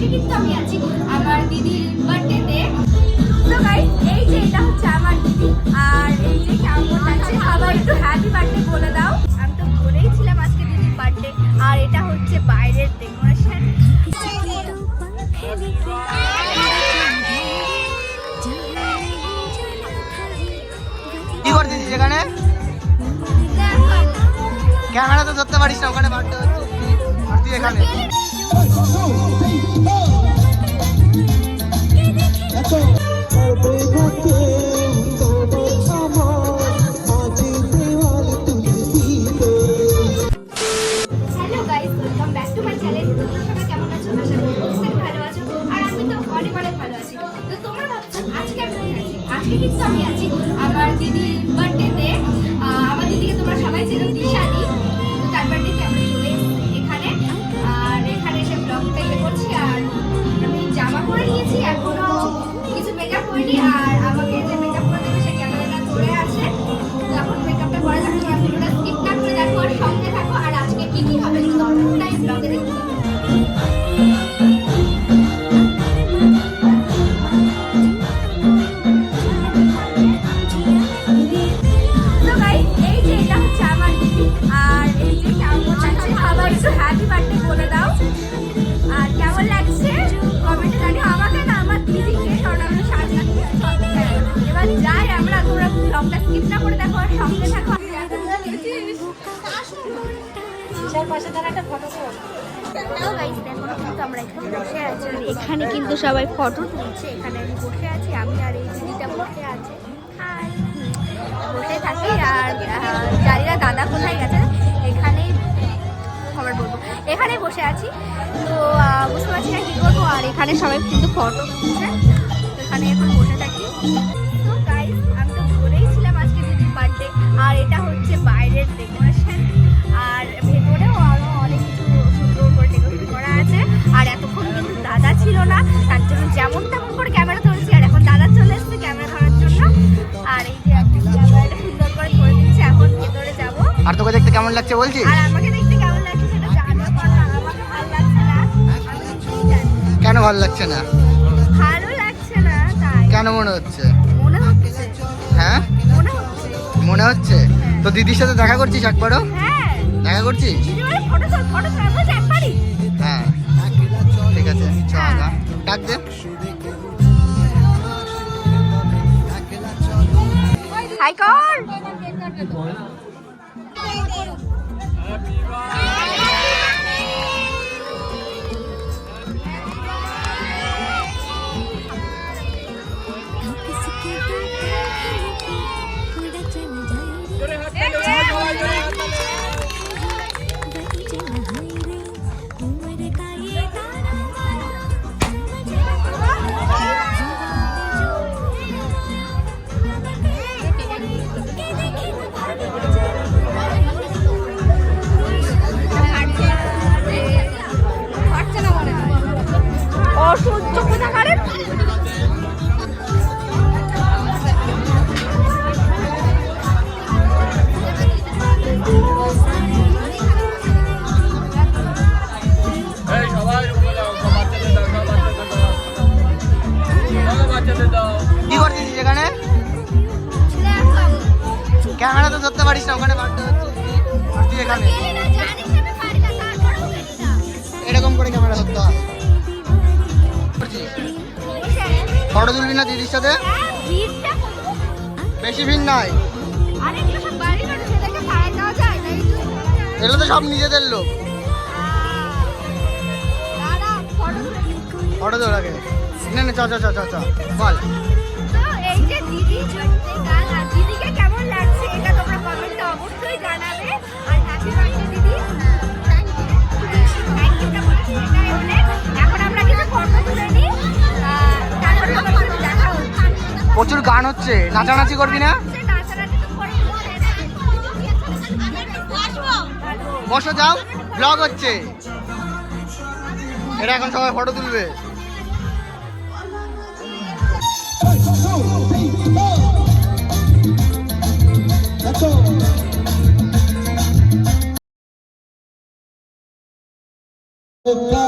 আজকে কিন্তু আমি আছি আমার দিদির বার্থডেতে। তো গাইস এই যে এটা হচ্ছে আমার দিদি আর এই যে কেমন লাগছে সবাই একটু হ্যাপি বার্থডে বলে দাও। আমি তো বলেই ছিলাম আজকে দিদির বার্থডে আর এটা হচ্ছে বাইরের ডেকোরেশন কি করছিস সেখানে ক্যামেরা তো ধরতে পারিস না ওখানে বার্থডে হচ্ছে। আর তুই এখানে? আমরা তোমরা ব্লগটা স্কিপ না করে দেখো আর সঙ্গে থাকো এখানে বসে আছি। এখানে কিন্তু সবাই ফটো তুলছে। এখানে আমি বসে আছি আমি আর এই দিদিটা বসে আছে। বসে থাকি আর জানি না দাদা কোথায় গেছে? এখানে খবর বলব। এখানে বসে আছি। তো বুঝতে পারছি না কি করব। আর এখানে সবাই কিন্তু ফটো তুলছে। এটা হচ্ছে বাইরের ডেকোরেশন আর ভেতরেও আরও অনেক কিছু সুন্দর করে ডেকোরেশন করা আছে। আর এতক্ষণ কিন্তু দাদা ছিল না তার জন্য যেমন তেমন করে ক্যামেরা ধরেছি আর এখন দাদা চলে এসেছে ক্যামেরা ধরার জন্য। আর এই যে ক্যামেরাটা সুন্দর করে ধরে দিচ্ছে এখন ভেতরে যাব। আর তোকে দেখতে কেমন লাগছে বলছিস? আর আমাকে দেখতে কেমন লাগছে সেটা জানার পর আমাকে ভালো লাগছে না। কেন ভালো লাগছে না? ভালো লাগছে না তাই। কেন মনে হচ্ছে? মনে হচ্ছে? তো দিদির সাথে দেখা করছিস একবারও? হ্যাঁ। দেখা করছিস? হ্যাঁ। ঠিক আছে চল আগা। ডাক দে। হাই কর। ক্যামেরা তো ধরতে পারিস না, ওখানে হচ্ছে। এখানে। এরকম করে ক্যামেরা ধরতে হয়। ফটো তুলবি না দিদির সাথে? বেশি ভিড় নাই। এগুলো তো সব নিজেদের লোক। ফটো আগে। না না চ চ চ চ। বল। গান হচ্ছে নাচানাচি করবি না বসো যাও ব্লগ হচ্ছে এটা এখন সবাই ফটো তুলবে जो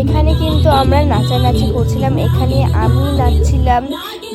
এখানে কিন্তু আমরা নাচানাচি করছিলাম। এখানে আমি নাচছিলাম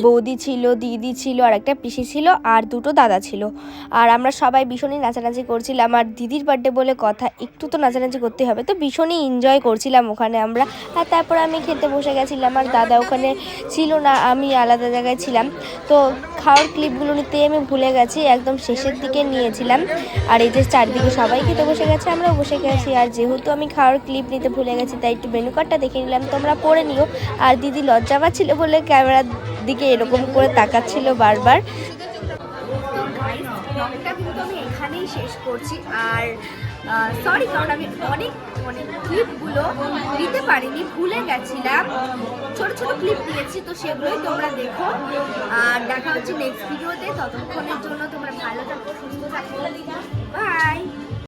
বৌদি ছিল, দিদি ছিল আর একটা পিসি ছিল আর দুটো দাদা ছিল। আর আমরা সবাই ভীষণই নাচানাচি করছিলাম। আর দিদির বার্থডে বলে কথা, একটু তো নাচানাচি করতে হবে। তো ভীষণই এনজয় করছিলাম ওখানে আমরা। আর তারপর আমি খেতে বসে গেছিলাম। আর দাদা ওখানে ছিল না, আমি আলাদা জায়গায় ছিলাম। তো খাওয়ার ক্লিপগুলো নিতে আমি ভুলে গেছি। একদম শেষের দিকে নিয়েছিলাম। আর এই যে চারদিকে সবাই খেতে বসে গেছে, আমরাও বসে গেছি। আর যেহেতু আমি খাওয়ার ক্লিপ নিতে ভুলে গেছি, তাই একটু মেনু কার্ডটা দেখে নিলাম। তোমরা পড়ে নিও। আর দিদি লজ্জা পাচ্ছিল বলে ক্যামেরার দিকে এরকম করে তাকাচ্ছিল বারবার। এখানেই শেষ করছি। আর সরি কারণ আমি অনেক অনেক ক্লিপগুলো নিতে পারিনি, ভুলে গেছিলাম। ছোট ছোট ক্লিপ তো সেগুলোই তোমরা দেখো। আর দেখা হচ্ছে নেক্সট ততক্ষণের জন্য তোমরা ভালো থাকো, সুস্থ থাকো। বাই